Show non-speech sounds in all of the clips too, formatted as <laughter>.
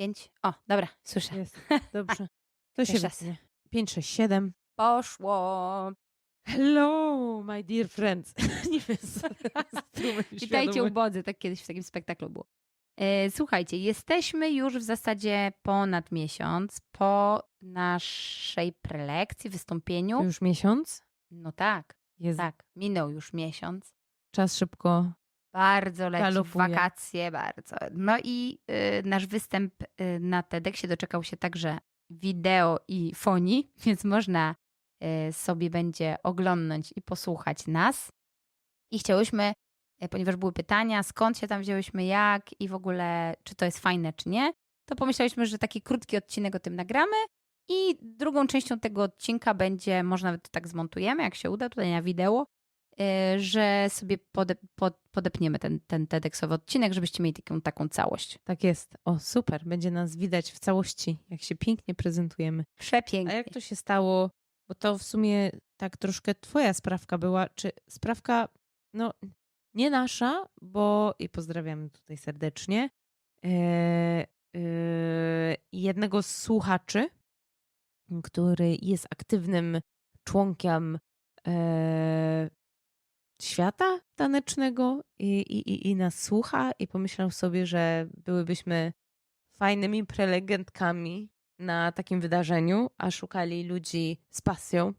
Pięć. O, dobra, słyszę. Jest. <laughs> Dobrze. To się Jeszcze raz. wytnie. 5, 6, 7. Poszło. Hello, my dear friends. <laughs> Nie wiem, co teraz <laughs> strumień Witajcie świadomości. ubodzy, tak kiedyś w takim spektaklu było. E, słuchajcie, jesteśmy już w zasadzie ponad miesiąc po naszej prelekcji, wystąpieniu. Już miesiąc? No tak, Jest tak, minął już miesiąc. czas szybko. Bardzo leci w Galopuje. wakacje, bardzo. No i y, nasz występ y, na TEDxie doczekał się także wideo i fonii, <laughs> więc można y, sobie będzie oglądnąć i posłuchać nas. I chciałyśmy, y, ponieważ były pytania, skąd się tam wzięłyśmy, jak i w ogóle, czy to jest fajne, czy nie, to pomyślałyśmy, że taki krótki odcinek o tym nagramy i drugą częścią tego odcinka będzie, może nawet to tak zmontujemy, jak się uda, tutaj na wideo, że sobie pode, pod, podepniemy ten, ten TEDxowy odcinek, żebyście mieli taką, taką całość. Tak jest. O, super. Będzie nas widać w całości, jak się pięknie prezentujemy. A Przepięknie. jak to się stało? Bo to w sumie tak troszkę twoja sprawka była. Czy sprawka, no nie nasza, bo i pozdrawiamy tutaj serdecznie, e, e, jednego z słuchaczy, który jest aktywnym członkiem e, świata tanecznego i, i, i- nas słucha i pomyślał sobie, że byłybyśmy fajnymi prelegentkami na takim wydarzeniu, a szukali ludzi z pasją,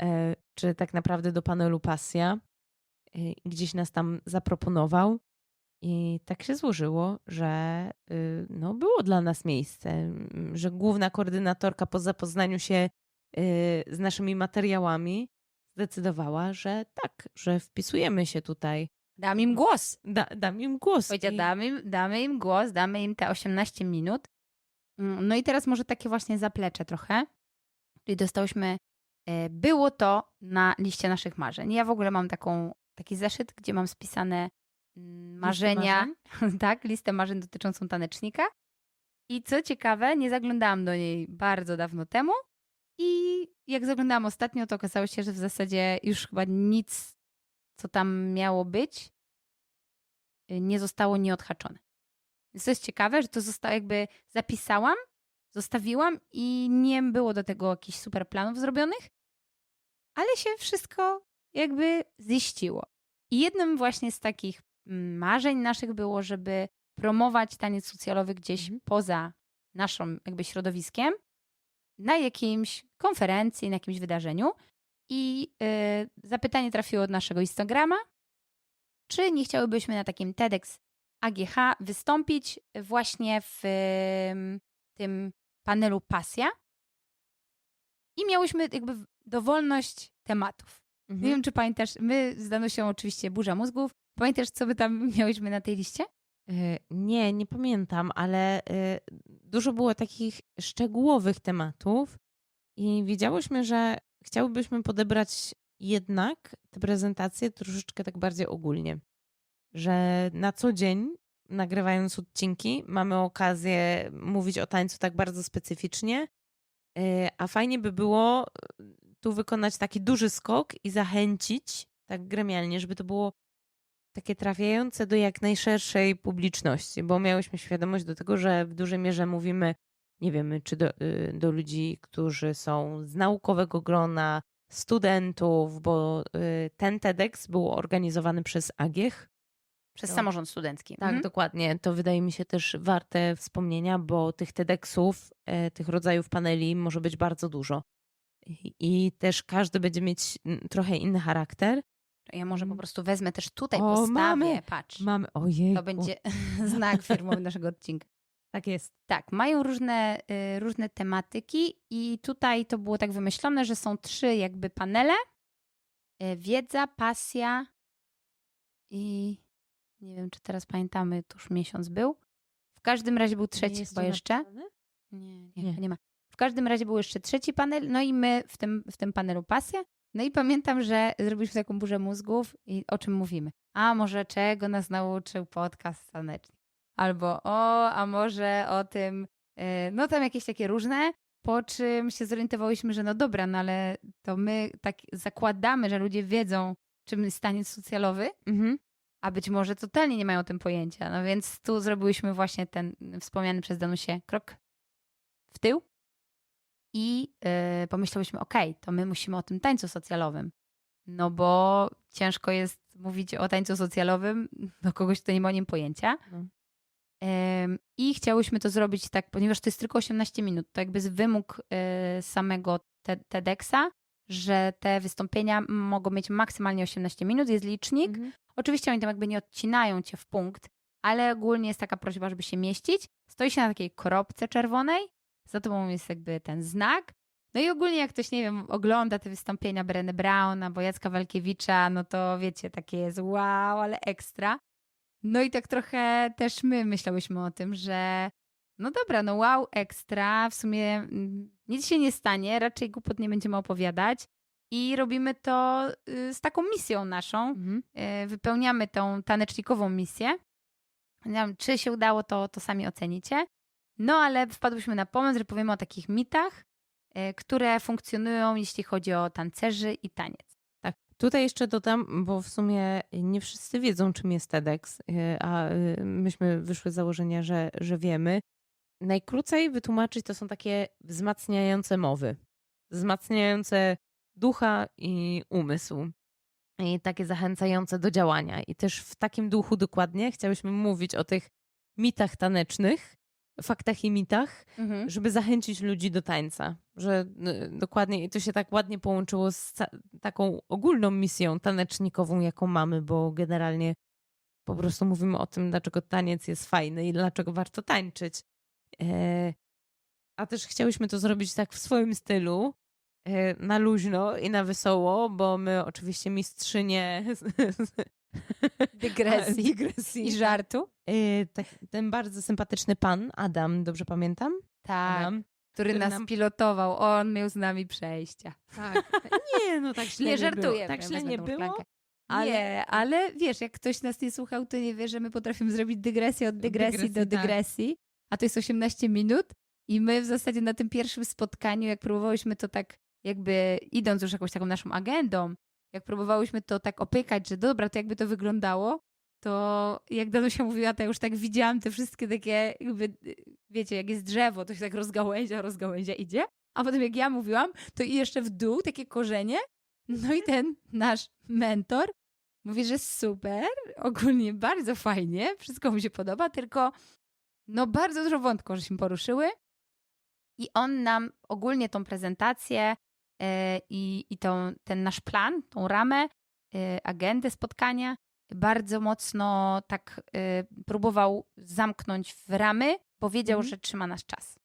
e, czy tak naprawdę do panelu pasja. E, Gdzieś nas tam zaproponował. I tak się złożyło, że y, no, było dla nas miejsce, że główna koordynatorka po zapoznaniu się y, z naszymi materiałami zdecydowała, że tak, że wpisujemy się tutaj. Dam im głos. Da, dam im głos. Powiedział, I- damy im, damy im głos, damy im te 18 minut. Mm, No i teraz może takie właśnie zaplecze trochę. Czyli dostałyśmy, e, było to na liście naszych marzeń. Ja w ogóle mam taką, taki zeszyt, gdzie mam spisane mm, marzenia, <laughs> tak, listę marzeń dotyczącą tanecznika. I co ciekawe, nie zaglądałam do niej bardzo dawno temu. I jak zaglądałam ostatnio, to okazało się, że w zasadzie już chyba nic, co tam miało być, y, nie zostało nieodhaczone. Więc to jest ciekawe, że to zostało jakby zapisałam, zostawiłam i nie było do tego jakichś super planów zrobionych, ale się wszystko jakby ziściło. I jednym właśnie z takich mm, marzeń naszych było, żeby promować taniec socjalowy gdzieś Mhm. poza naszym jakby środowiskiem, na jakimś konferencji, na jakimś wydarzeniu. I y, zapytanie trafiło od naszego Instagrama, czy nie chciałybyśmy na takim TEDx AGH wystąpić właśnie w ym, tym panelu Pasja. I miałyśmy jakby dowolność tematów. Mhm. Nie wiem, czy pamiętasz, my z Danusią oczywiście burza mózgów. Pamiętasz, co my tam miałyśmy na tej liście? E, Nie, nie pamiętam, ale e, dużo było takich szczegółowych tematów i wiedziałyśmy, że chciałybyśmy podebrać jednak te prezentacje troszeczkę tak bardziej ogólnie. Że na co dzień, nagrywając odcinki, mamy okazję mówić o tańcu tak bardzo specyficznie, e, a fajnie by było e, tu wykonać taki duży skok i zachęcić tak gremialnie, żeby to było takie trafiające do jak najszerszej publiczności, bo miałyśmy świadomość do tego, że w dużej mierze mówimy, nie wiemy, czy do, y, do ludzi, którzy są z naukowego grona, studentów, bo y, ten TEDx był organizowany przez AGIEH. Przez To- samorząd studencki. Tak, Mhm. dokładnie. To wydaje mi się też warte wspomnienia, bo tych TEDxów, e, tych rodzajów paneli może być bardzo dużo. I, też każdy będzie mieć trochę inny charakter. Ja może po Mhm. prostu wezmę też tutaj, O, postawię, mamy- patrz. Mamy, ojej, To będzie <laughs> znak firmowy naszego odcinka. tak jest. Tak, mają różne, y, różne tematyki i tutaj to było tak wymyślone, że są trzy jakby panele. Y, Wiedza, pasja i nie wiem, czy teraz pamiętamy, to już miesiąc był. W każdym razie był trzeci chyba jeszcze. nie, Nie. nie. nie ma. W każdym razie był jeszcze trzeci panel, no i my w tym, w tym panelu pasja. No i pamiętam, że zrobiliśmy taką burzę mózgów i o czym mówimy. A może czego nas nauczył podcast taneczny? Albo o, a może o tym, e, no tam jakieś takie różne, po czym się zorientowałyśmy, że no dobra, no ale to my tak zakładamy, że ludzie wiedzą, czym jest taniec socjalowy, Mhm. a być może totalnie nie mają o tym pojęcia. No więc tu zrobiłyśmy właśnie ten wspomniany przez Danusię krok w tył i yy, pomyślałyśmy, okej, to my musimy o tym tańcu socjalowym. No bo ciężko jest mówić o tańcu socjalowym do kogoś, kto nie ma o nim pojęcia. No. I chciałyśmy to zrobić tak, ponieważ to jest tylko 18 minut, to jakby z wymóg y, samego te- TEDxa, że te wystąpienia mogą mieć maksymalnie 18 minut, jest licznik. Mhm. Oczywiście oni tam jakby nie odcinają cię w punkt, ale ogólnie jest taka prośba, żeby się mieścić. Stoi się na takiej kropce czerwonej, za tobą jest jakby ten znak. No i ogólnie jak ktoś, nie wiem, ogląda te wystąpienia Breny Brown albo Jacka Walkiewicza, no to wiecie, takie jest wow, ale ekstra. No i tak trochę też my myślałyśmy o tym, że no dobra, no wow, ekstra, w sumie mm, nic się nie stanie, raczej głupot nie będziemy opowiadać i robimy to y, z taką misją naszą, Mhm. y, wypełniamy tą tanecznikową misję. Nie wiem, czy się udało, to, to sami ocenicie. No ale wpadłyśmy na pomysł, że powiemy o takich mitach, y, które funkcjonują, jeśli chodzi o tancerzy i taniec. Tak. Tutaj jeszcze dodam, bo w sumie nie wszyscy wiedzą, czym jest TEDx, y, a y, myśmy wyszły z założenia, że, że wiemy. Najkrócej wytłumaczyć to są takie wzmacniające mowy, wzmacniające ducha i umysł. I takie zachęcające do działania. I też w takim duchu dokładnie chciałyśmy mówić o tych mitach tanecznych, faktach i mitach, żeby zachęcić ludzi do tańca. Że dokładnie, i to się tak ładnie połączyło z taką ogólną misją tanecznikową, jaką mamy, bo generalnie po prostu mówimy o tym, dlaczego taniec jest fajny i dlaczego warto tańczyć. E, a też chciałyśmy to zrobić tak w swoim stylu, e, na luźno i na wesoło, bo my oczywiście mistrzynie <laughs> Dygresji. dygresji. I żartu. E, tak, ten bardzo sympatyczny pan, Adam, dobrze pamiętam? Tak, Adam. który, który nas nam- pilotował. On miał z nami przejścia. Tak. Nie, no tak <laughs> źle Nie nie, żartuję. było. Tak źle nie było. Ale... Nie, ale wiesz, jak ktoś nas nie słuchał, to nie wie, że my potrafimy zrobić dygresję od dygresji, dygresji, do tak. dygresji, a to jest 18 minut i my w zasadzie na tym pierwszym spotkaniu, jak próbowałyśmy to tak jakby idąc już jakąś taką naszą agendą, jak próbowałyśmy to tak opykać, że dobra, to jakby to wyglądało, to jak Danusia mówiła, to ja już tak widziałam te wszystkie takie jakby, wiecie, jak jest drzewo, to się tak rozgałęzia, rozgałęzia idzie, a potem jak ja mówiłam, to i jeszcze w dół takie korzenie, no i ten nasz mentor mówi, że super, ogólnie bardzo fajnie, wszystko mu się podoba, tylko no bardzo dużo wątków, żeśmy poruszyły. I on nam ogólnie tą prezentację e, i, i tą, ten nasz plan, tą ramę, e, agendę spotkania bardzo mocno tak e, próbował zamknąć w ramy, bo wiedział, Mhm. że trzyma nasz czas.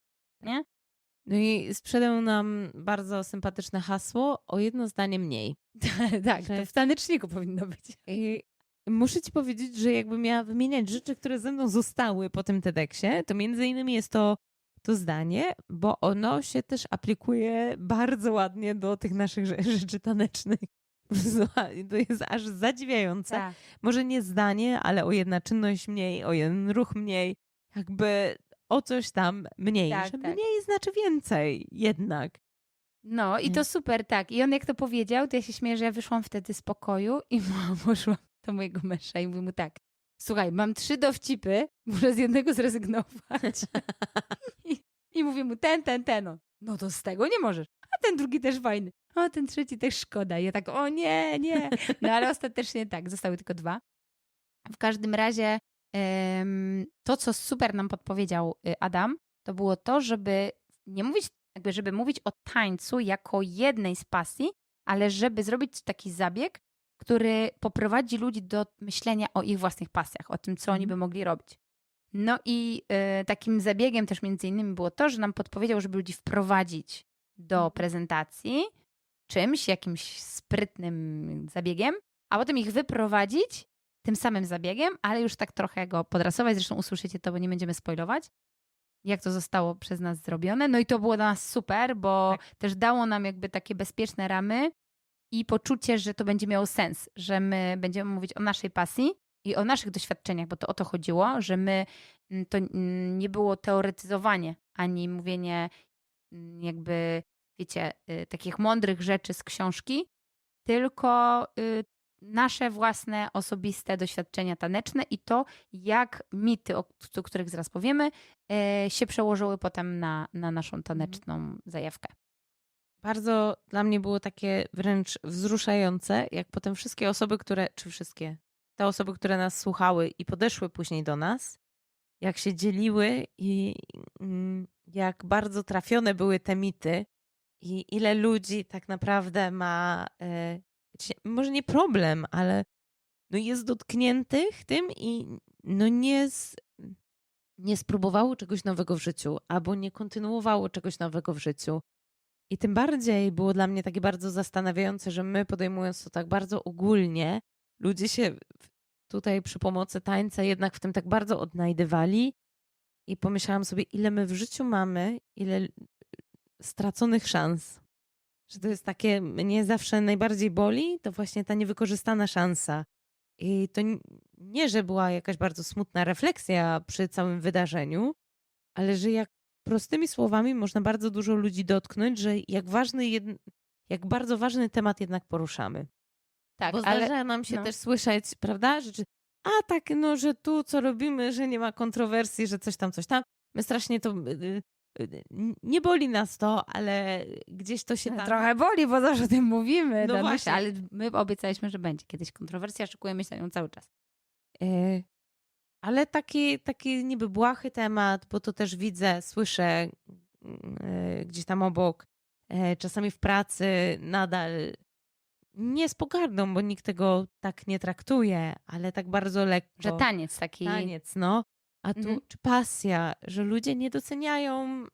No i sprzedał nam bardzo sympatyczne hasło o jedno zdanie mniej. <laughs> tak, Że- to w taneczniku powinno być. I muszę ci powiedzieć, że jakbym miała wymieniać rzeczy, które ze mną zostały po tym TEDxie, to między innymi jest to, to zdanie, bo ono się też aplikuje bardzo ładnie do tych naszych rze- rzeczy tanecznych. <laughs> To jest aż zadziwiające. Tak. Może nie zdanie, ale o jedna czynność mniej, o jeden ruch mniej, jakby o coś tam mniej. Tak, że tak. mniej znaczy więcej jednak. No i to super, tak. I on jak to powiedział, to ja się śmieję, że ja wyszłam wtedy z pokoju i <laughs> poszłam do mojego męża i mówię mu tak, słuchaj, mam trzy dowcipy, muszę z jednego zrezygnować. <laughs> I, I mówię mu ten, ten, ten. On, no to z tego nie możesz. A ten drugi też fajny. A ten trzeci też szkoda. I ja tak, o nie, nie. No ale ostatecznie tak, zostały tylko dwa. W każdym razie to, co super nam podpowiedział y, Adam, to było to, żeby nie mówić, jakby żeby mówić o tańcu jako jednej z pasji, ale żeby zrobić taki zabieg, który poprowadzi ludzi do myślenia o ich własnych pasjach, o tym, co oni by Mhm. mogli robić. No i y, takim zabiegiem też między innymi było to, że nam podpowiedział, żeby ludzi wprowadzić do Mhm. prezentacji czymś, jakimś sprytnym zabiegiem, a potem ich wyprowadzić tym samym zabiegiem, ale już tak trochę go podrasować. Zresztą usłyszycie to, bo nie będziemy spoilować, jak to zostało przez nas zrobione. No i to było dla nas super, bo Tak. też dało nam jakby takie bezpieczne ramy i poczucie, że to będzie miało sens, że my będziemy mówić o naszej pasji i o naszych doświadczeniach, bo to o to chodziło, że my mm, to mm, nie było teoretyzowanie ani mówienie jakby, wiecie, y, takich mądrych rzeczy z książki, tylko y, nasze własne, osobiste doświadczenia taneczne i to, jak mity, o, których zaraz powiemy, e, się przełożyły potem na, na naszą taneczną zajawkę. Bardzo dla mnie było takie wręcz wzruszające, jak potem wszystkie osoby, które, czy wszystkie, te osoby, które nas słuchały i podeszły później do nas, jak się dzieliły i mm, jak bardzo trafione były te mity i ile ludzi tak naprawdę ma, e, może nie problem, ale no jest dotkniętych tym i no nie, z, nie spróbowało czegoś nowego w życiu, albo nie kontynuowało czegoś nowego w życiu. I tym bardziej było dla mnie takie bardzo zastanawiające, że my podejmując to tak bardzo ogólnie, ludzie się tutaj przy pomocy tańca jednak w tym tak bardzo odnajdywali. I pomyślałam sobie, ile my w życiu mamy, ile straconych szans. Że to jest takie, mnie zawsze najbardziej boli, to właśnie ta niewykorzystana szansa. I to nie, że była jakaś bardzo smutna refleksja przy całym wydarzeniu, ale że jak prostymi słowami można bardzo dużo ludzi dotknąć, że jak ważny, jak bardzo ważny temat jednak poruszamy. Tak, Bo ale zdarza nam się no. też słyszeć, prawda, że, czy- a tak, no, że tu co robimy, że nie ma kontrowersji, że coś tam, coś tam. My strasznie to, y, y, y, nie boli nas to, ale gdzieś to się tam... trochę boli, bo zawsze o tym mówimy, No Danusia, właśnie. ale my obiecaliśmy, że będzie kiedyś kontrowersja, szykujemy się na nią cały czas. E, Ale taki, taki niby błahy temat, bo to też widzę, słyszę mm, e, gdzieś tam obok, e, czasami w pracy nadal nie z pogardą, bo nikt tego tak nie traktuje, ale tak bardzo lekko. Że taniec taki... Taniec, no. A tu Mhm. czy pasja, że ludzie nie doceniają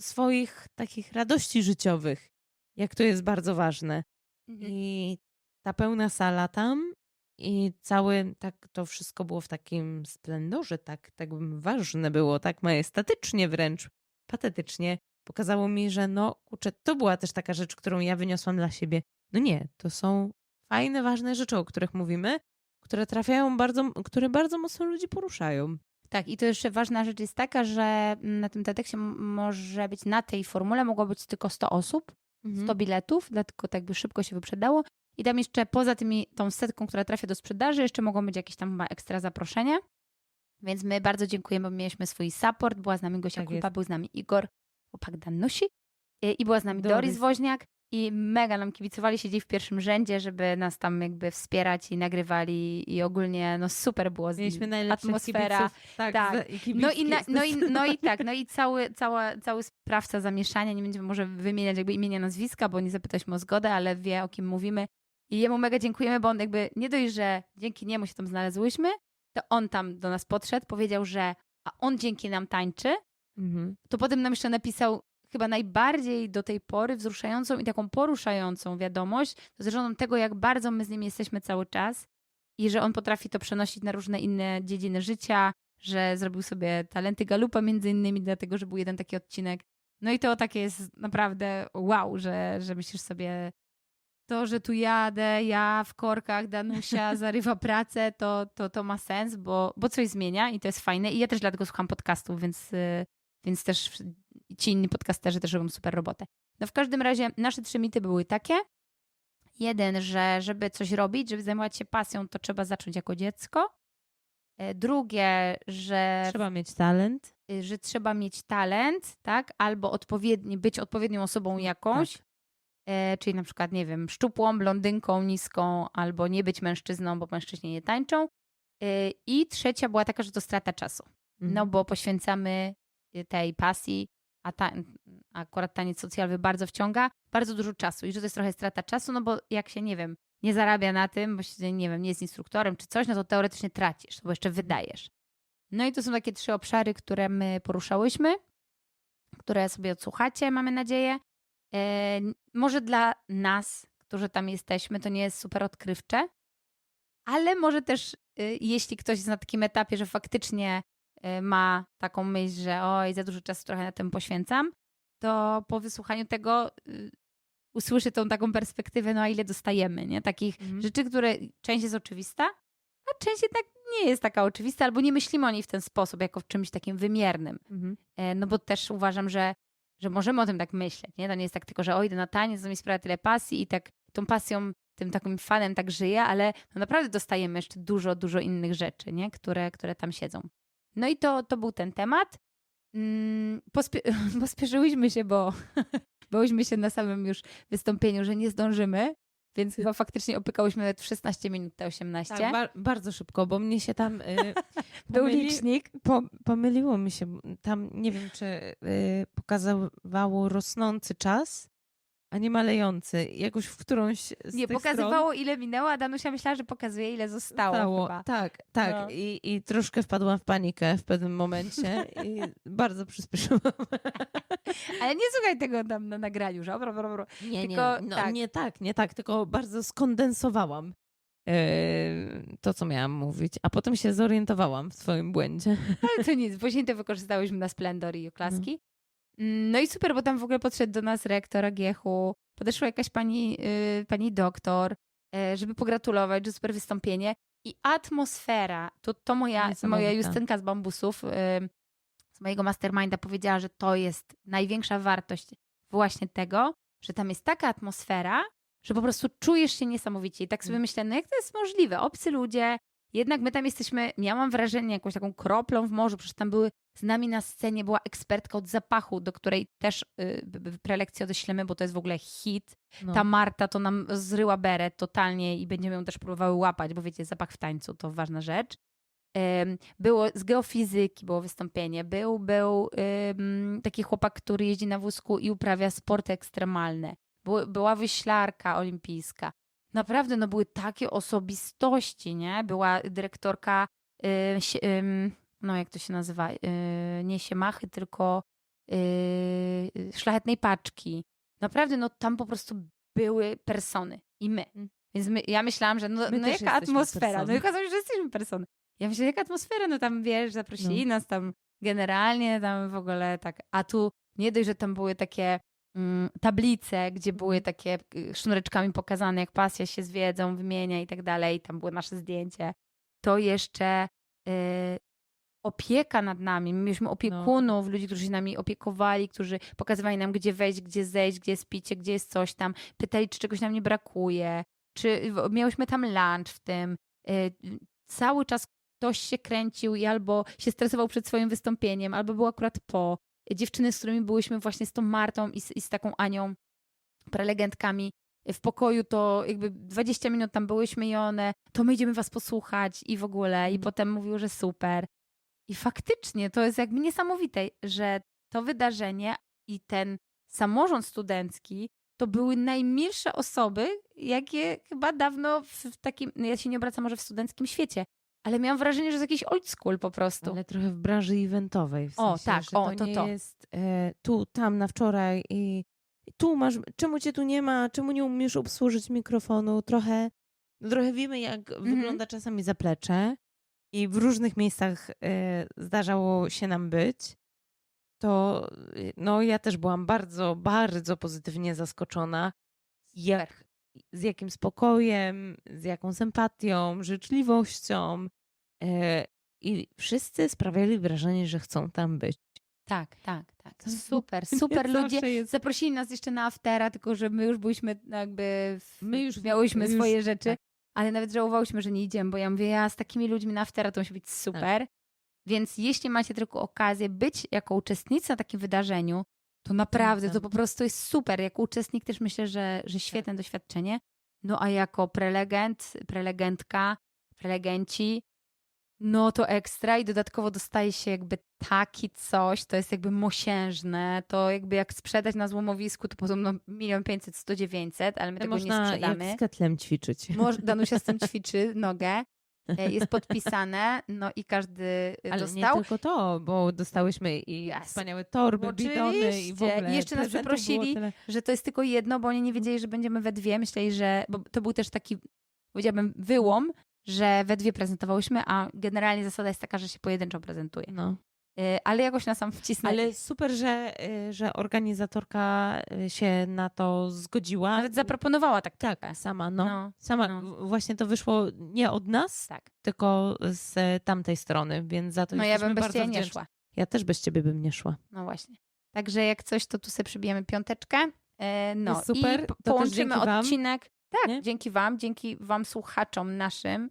swoich takich radości życiowych, jak to jest bardzo ważne. Mhm. I ta pełna sala tam i cały, tak to wszystko było w takim splendorze, tak, tak ważne było, tak majestatycznie wręcz, patetycznie. Pokazało mi, że no, kurczę, to była też taka rzecz, którą ja wyniosłam dla siebie. No nie, to są fajne, ważne rzeczy, o których mówimy, które trafiają bardzo, które bardzo mocno ludzi poruszają. Tak, i to jeszcze ważna rzecz jest taka, że na tym TEDxie może być, na tej formule mogło być tylko 100 osób, 100 biletów, dlatego tak by szybko się wyprzedało. I tam jeszcze poza tymi, tą setką, która trafia do sprzedaży, jeszcze mogą być jakieś tam chyba ekstra zaproszenia. Więc my bardzo dziękujemy, bo mieliśmy swój support. Była z nami Gosia Tak był z nami Igor, chłopak Danusi i- i była z nami Doris. Doris Woźniak. I mega nam kibicowali, siedzieli w pierwszym rzędzie, żeby nas tam jakby wspierać i nagrywali i ogólnie no super było z Mieliśmy najlepszych atmosfera. kibiców. Tak, tak. i No i, na, no, i, no i tak, no i cały, cała, cały sprawca zamieszania, nie będziemy może wymieniać jakby imienia, nazwiska, bo nie zapytaliśmy o zgodę, ale wie o kim mówimy. I jemu mega dziękujemy, bo on jakby nie dość, że dzięki niemu się tam znalazłyśmy, to on tam do nas podszedł, powiedział, że a on dzięki nam tańczy, Mhm. to potem nam jeszcze napisał chyba najbardziej do tej pory wzruszającą i taką poruszającą wiadomość, dotyczącą tego, jak bardzo my z nim jesteśmy cały czas i że on potrafi to przenosić na różne inne dziedziny życia, że zrobił sobie talenty galupa między innymi, dlatego, że był jeden taki odcinek. No i to takie jest naprawdę wow, że, że myślisz sobie, to, że tu jadę, ja w korkach, Danusia <laughs> zarywa pracę, to, to, to ma sens, bo, bo coś zmienia i to jest fajne. I ja też dlatego słucham podcastów, więc, y, więc też ci inni podcasterzy też robią super robotę. No w każdym razie nasze trzy mity były takie. Jeden, że żeby coś robić, żeby zajmować się pasją, to trzeba zacząć jako dziecko. E, Drugie, że Trzeba mieć talent. y, że trzeba mieć talent, tak? Albo odpowiedni, być odpowiednią osobą jakąś. Tak. E, czyli na przykład, nie wiem, szczupłą, blondynką, niską, albo nie być mężczyzną, bo mężczyźni nie tańczą. E, I trzecia była taka, że to strata czasu. No Mhm. bo poświęcamy y, tej pasji, a ta, akurat taniec socjalowy bardzo wciąga, bardzo dużo czasu. I że to jest trochę strata czasu, no bo jak się, nie wiem, nie zarabia na tym, bo się, nie wiem, nie jest instruktorem czy coś, no to teoretycznie tracisz, bo jeszcze wydajesz. No i to są takie trzy obszary, które my poruszałyśmy, które sobie odsłuchacie, mamy nadzieję. E, może dla nas, którzy tam jesteśmy, to nie jest super odkrywcze, ale może też, y, jeśli ktoś jest na takim etapie, że faktycznie ma taką myśl, że oj, za dużo czasu trochę na tym poświęcam, to po wysłuchaniu tego y, usłyszy tą taką perspektywę, no a ile dostajemy, nie? Takich Mhm. rzeczy, które część jest oczywista, a część jednak nie jest taka oczywista, albo nie myślimy o niej w ten sposób, jako w czymś takim wymiernym. Mhm. E, No bo też uważam, że, że możemy o tym tak myśleć, nie? To nie jest tak tylko, że o, idę na taniec, to mi sprawia tyle pasji i tak tą pasją tym takim fanem tak żyję, ale no naprawdę dostajemy jeszcze dużo, dużo innych rzeczy, nie? Które, które tam siedzą. No i to, to był ten temat. Mm, Pospie- <laughs> pospieszyłyśmy się, bo <laughs> bałyśmy się na samym już wystąpieniu, że nie zdążymy, więc chyba faktycznie opykałyśmy nawet w 16 minut te 18. Tak, ba- bardzo szybko, bo mnie się tam y, <laughs> Był licznik. Po, pomyliło mi się, tam nie wiem, czy y, pokazywało rosnący czas, a nie malejący. Jakoś w którąś z Nie, tych pokazywało ile minęło, a Danusia myślała, że pokazuje ile zostało, stron chyba. Tak, tak. No. I, I troszkę wpadłam w panikę w pewnym momencie i <laughs> bardzo przyspieszyłam. <laughs> Ale nie słuchaj tego tam na nagraniu, że obro, obro, obro. Nie, Tylko nie, no, tak. nie tak, nie tak, tylko bardzo skondensowałam e, to, co miałam mówić, a potem się zorientowałam w swoim błędzie. Ale to <laughs> nic, później to wykorzystałyśmy na Splendor i oklaski. Mm, No i super, bo tam w ogóle podszedł do nas rektor Agiechu, podeszła jakaś pani, y, pani doktor, e, żeby pogratulować, że super wystąpienie. I atmosfera, to, to moja, moja Justynka z bambusów, y, z mojego masterminda powiedziała, że to jest największa wartość właśnie tego, że tam jest taka atmosfera, że po prostu czujesz się niesamowicie. I tak sobie Mm. myślę, no jak to jest możliwe? Obcy ludzie, jednak my tam jesteśmy, miałam wrażenie, jakąś taką kroplą w morzu, przecież tam były z nami na scenie była ekspertka od zapachu, do której też y, prelekcję odeślemy, bo to jest w ogóle hit. No. Ta Marta to nam zryła beret totalnie i będziemy ją też próbowały łapać, bo wiecie, zapach w tańcu to ważna rzecz. Było z geofizyki było wystąpienie. Był, był taki chłopak, który jeździ na wózku i uprawia sporty ekstremalne. Był, była wyślarka olimpijska. Naprawdę, no były takie osobistości, nie? Była dyrektorka, y, no jak to się nazywa, y, nie Siemachy, tylko y, Szlachetnej Paczki. Naprawdę, no tam po prostu były persony i my. Mm. Więc my, ja myślałam, że no, My no jaka atmosfera? No persony. i okazało się, że jesteśmy persony. Ja myślę, jaka atmosfera? No tam, wiesz, zaprosili No. nas tam generalnie, tam w ogóle tak. A tu nie dość, że tam były takie tablice, gdzie były Mhm. takie y, sznureczkami pokazane, jak pasja się zwiedzą, wymienia i tak dalej. Tam było nasze zdjęcie. To jeszcze y, opieka nad nami. My mieliśmy opiekunów, ludzi, którzy się nami opiekowali, którzy pokazywali nam, gdzie wejść, gdzie zejść, gdzie jest picie, gdzie jest coś tam. Pytali, czy czegoś nam nie brakuje. Czy miałyśmy tam lunch w tym. Y, Cały czas ktoś się kręcił i albo się stresował przed swoim wystąpieniem, albo był akurat po. Dziewczyny, z którymi byłyśmy właśnie z tą Martą i z, i z taką Anią, prelegentkami w pokoju, to jakby 20 minut tam byłyśmy i one, to my idziemy was posłuchać i w ogóle. I Mhm. potem mówił, że super. I faktycznie to jest jakby niesamowite, że to wydarzenie i ten samorząd studencki to były najmilsze osoby, jakie chyba dawno w, takim, no ja się nie obracam może w studenckim świecie, ale miałam wrażenie, że jest jakiś old school po prostu. Ale trochę w branży eventowej. W O, sensie, tak, że o, to, to nie to. jest e, tu, tam, na wczoraj i tu masz, czemu cię tu nie ma, czemu nie umiesz obsłużyć mikrofonu, trochę, no trochę wiemy jak Mhm. wygląda czasami zaplecze i w różnych miejscach e, zdarzało się nam być, to y, no ja też byłam bardzo, bardzo pozytywnie zaskoczona, jak, z jakim spokojem, z jaką sympatią, życzliwością e, i wszyscy sprawiali wrażenie, że chcą tam być. Tak, tak, tak. <laughs> Super, super ludzie. Zaprosili nas jeszcze na aftera, tylko że my już byliśmy jakby, w, My już- miałyśmy swoje rzeczy, tak. ale nawet żałowałyśmy, że nie idziemy, bo ja mówię, ja z takimi ludźmi na aftera to musi być super. Więc jeśli macie tylko okazję być jako uczestnica na takim wydarzeniu, to naprawdę to tak. po prostu jest super. Jako uczestnik też myślę, że, że świetne doświadczenie. No a jako prelegent, prelegentka, prelegenci, no to ekstra i dodatkowo dostaje się jakby taki coś, to jest jakby mosiężne, to jakby jak sprzedać na złomowisku, to podobno milion pięćset, sto dziewięćset, ale my tego nie Można sprzedamy. jak z ketlem ćwiczyć. Może, Danusia z tym <laughs> ćwiczy nogę, jest podpisane, no i każdy e, Ale dostał. nie tylko to, bo dostałyśmy i Yes. wspaniałe torby, bidony i w Oczywiście. ogóle I jeszcze nas przeprosili, że to jest tylko jedno, bo oni nie wiedzieli, że będziemy we dwie. Myśleli, że. Bo to był też taki, powiedziałabym, wyłom, że we dwie prezentowałyśmy, a generalnie zasada jest taka, że się pojedynczo prezentuje. No. Y, Ale jakoś nas tam wcisnęli. Ale super, że, y, że organizatorka y, się na to zgodziła. Nawet zaproponowała tak. Tak, sama, no. No, Sama no. właśnie to wyszło nie od nas, tak. tylko z e, tamtej strony, więc za to No ja bym bez bardzo ciebie nie szła. Ja też bez ciebie bym nie szła. No właśnie. Także jak coś, to tu sobie przybijemy piąteczkę. E, No Jest super, i po- połączymy dzięki wam. odcinek Tak, Nie? dzięki Wam, dzięki Wam słuchaczom naszym.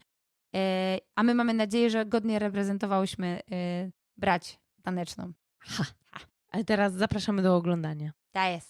E, a my mamy nadzieję, że godnie reprezentowałyśmy e, brać taneczną. Ha. Ale teraz zapraszamy do oglądania. Ta jest.